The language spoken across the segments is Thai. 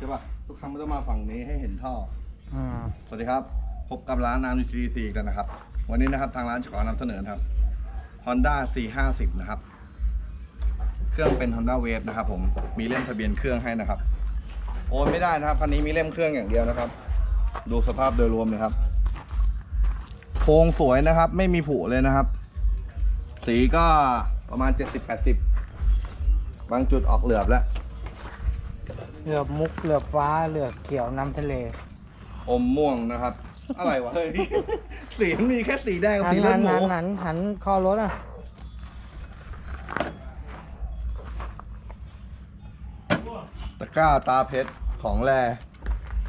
ใช่ป่ะทุกครั้งมันต้องมาฝั่งนี้ให้เห็นท่อ อ่า สวัสดีครับ พบกับร้านน้ำ UTDC อีกแล้วนะครับ วันนี้นะครับทางร้านจะขอนำเสนอนะครับ Honda C50 นะครับ เครื่องเป็น Honda Wave นะครับ ผมมีเล่มทะเบียนเครื่องให้นะครับ โอนไม่ได้นะครับคันนี้มีเล่มเครื่องอย่างเดียวนะครับ ดูสภาพโดยรวมเลยครับโครงสวยนะครับ ไม่มีผุเลยนะครับ สีก็ประมาณ 70-80 บางจุดออกเหลือบแล้ว เหลือบมุกเหลือบฟ้าเหลือบเขียวน้ำทะเล อมม่วงนะครับ อะไรวะเฮ้ยสีมันมีแค่สีแดงกับหันสีเลือหัดนหมูหันหันหันคอรถอะ ตะกร้าตาเพชรของแร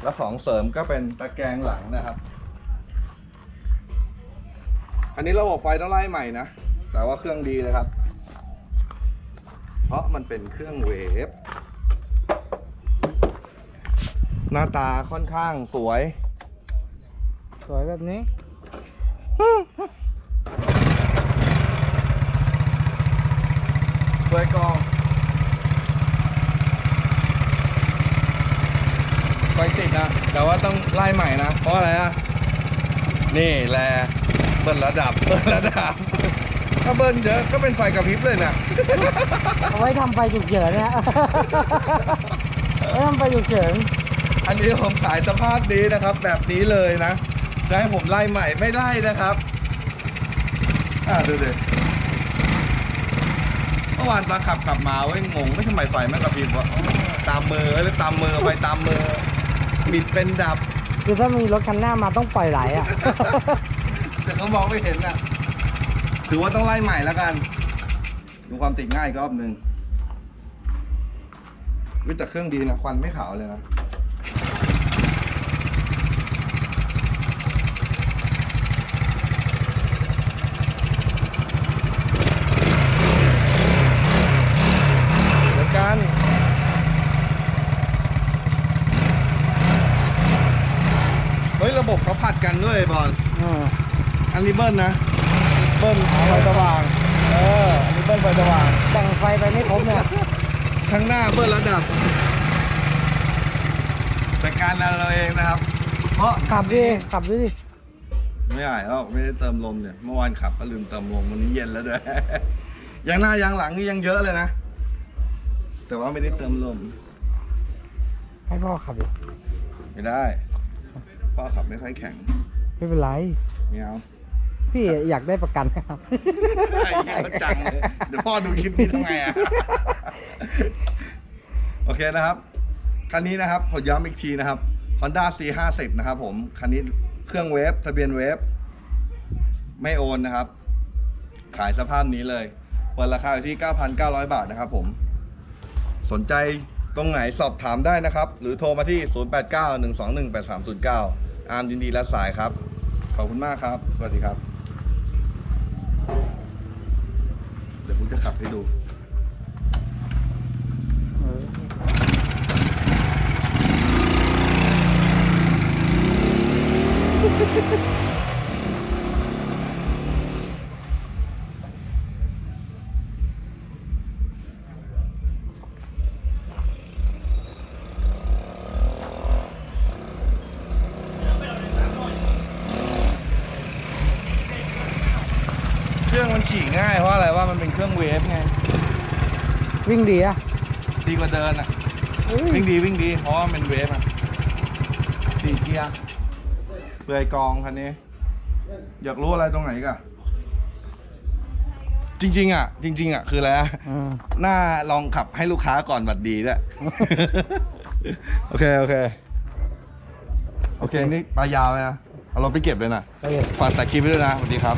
แล้วของเสริมก็เป็นตะแกรงหลังนะครับ อันนี้ระบบไฟต้องไล่ใหม่นะแต่ว่าเครื่องดีเลยครับ เพราะมันเป็นเครื่องเวฟ หน้าตาค่อนข้างสวย สวยแบบนี้ สวยกองไฟติดนะ แต่ว่าต้องไล่ใหม่นะ เพราะอะไรอะนี่แลเบิ้ลระดับเบิ้ลระดับ ถ้าเบิ้ลเยอะก็เป็นไฟกระพริบเลยนะเอาไว้ทำไฟฉุกเฉินนะไว้ทำไฟฉุกเฉิน อันนี้ผมขายสภาพนี้นะครับ แบบนี้เลยนะจะให้ผมไล่ใหม่ไม่ได้นะครับอ่าดูดิเมื่อวานตอนขับกลับมาเว้ยงงไม่ทำไมไฟแม่งกระพริบวะอ๋อตามมือแล้วตามมือไปตามมือบิดเป็นดับ คือถ้ามีรถคันหน้ามาต้องปล่อยไหลอะ แต่เขามองไม่เห็นน่ะ ถือว่าต้องไล่ใหม่แล้วกัน ดูความติดง่ายอีกรอบหนึ่งวิแต่เครื่องดีนะควันไม่ขาวเลยนะ เหมือนกัน เฮ้ยระบบเขาผัดกันด้วยบอลอืมอันนี้เบิ้ลนะ เบิ้ลไฟสว่าง เออ อันนี้เบิ้ลไฟสว่างแต่งไฟไปไม่ครบเนี่ยข้างหน้าเบิ้ลระดับแต่การเราเองนะครับ เพราะขับดิขับดิไม่ไหวแล้วไม่ได้เติมลมเนี่ย เมื่อวานขับก็ลืมเติมลมวันนี้เย็นแล้วด้วยยังหน้ายังหลังนี่ยังเยอะเลยนะ แต่ว่าไม่ได้เติมลม ให้พ่อขับดิไม่ได้ พ่อขับไม่ค่อยแข็งไม่เป็นไรไม่เอาพี่อยากได้ประกันไหมครับไอ้เหี้ยเขาจังเลยเดี๋ยวพ่อดูคลิปนี้ทำไงอะโอเคนะครับ คันนี้นะครับผมย้ำอีกทีนะครับ Honda C50 นะครับผม คันนี้เครื่องเวฟทะเบียนเวฟไม่โอนนะครับ ขายสภาพนี้เลย เปิดราคาอยู่ที่ 9,900 บาทนะครับผม สนใจ ตรงไหนสอบถามได้นะครับ หรือโทรมาที่ 0891218309 อาร์มยินดีรับสายครับ ขอบคุณมากครับ สวัสดีครับ เดี๋ยวผมจะขับให้ดู ว่ามันเป็นเครื่องเวฟไง วิ่งดีอะดีกว่าเดินอะวิ่งดีวิ่งดี เพราะว่ามันเป็นเวฟอะสี่เกียร์เปลือยกองคันนี้ อยากรู้อะไรตรงไหนอีกันจริง ๆ อะ จริง ๆ อะ คืออะไรอะอืมหน้าลองขับให้ลูกค้าก่อนบัดดีด้วย โอเค โอเค โอเค นี่ปลายาวไหมนะเอารถไปเก็บเลยนะไปเลยฝากตัดคลิปไว้ด้วยนะสวัสดีครับ